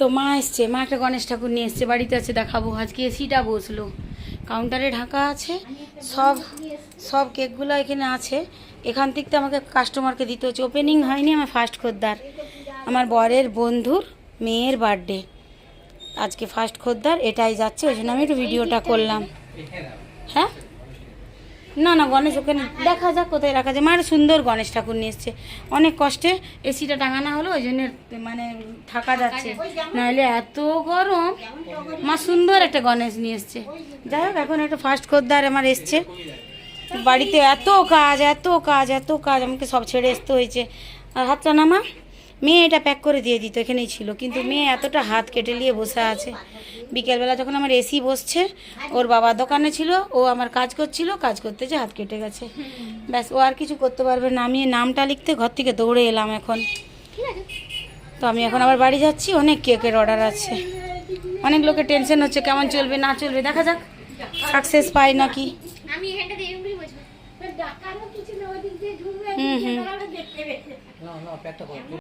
তো মা এসছে মা একটা গণেশ ঠাকুর নিয়ে এসছে বাড়িতে আছে দেখাবো। আজকে এসিটা বসল। কাউন্টারে ঢাকা আছে সব সব কেকগুলো এখানে আছে। এখান থেকে আমাকে কাস্টমারকে দিতে হচ্ছে। ওপেনিং হয়নি আমার ফার্স্ট খদ্দার। আমার বরের বন্ধুর মেয়ের বার্থডে আজকে ফার্স্ট খদ্দার এটাই যাচ্ছে ওই জন্য আমি একটু ভিডিওটা করলাম। হ্যাঁ? না না, গণেশ, ওখানে দেখা যাক কোথায় রাখা যায়। মার সুন্দর গণেশ ঠাকুর নিয়ে এসছে। অনেক কষ্টে এসিটা টাঙানো হলো, ওই জন্য মানে থাকা যাচ্ছে। নাহলে এত গরম। মা, সুন্দর একটা গণেশ নিয়ে এসছে। যাই হোক, এখন একটা ফার্স্ট খদ্দার আমার এসছে। বাড়িতে এত কাজ এত কাজ এত কাজ, আমাকে সব ছেড়ে আসতে হয়েছে। আর হাতটা নামা মেয়ে এটা প্যাক করে দিয়ে দিত এখানেই ছিল। কিন্তু মেয়ে এতটা হাত কেটে নিয়ে বসে আছে। বিকেলবেলা যখন আমার এসি বসছে ওর বাবা দোকানে ছিল ও আমার কাজ করছিল কাজ করতে যে হাত কেটে গেছে। ব্যাস ও আর কিছু করতে পারবে না। আমি নামটা লিখতে ঘর থেকে দৌড়ে এলাম এখন। তো আমি এখন আবার বাড়ি যাচ্ছি অনেক কেকের অর্ডার আছে। অনেক লোকের টেনশন হচ্ছে কেমন চলবে না চলবে দেখা যাক। সাকসেস পাই নাকি? হুম হুম। না না প্যাকটা করো।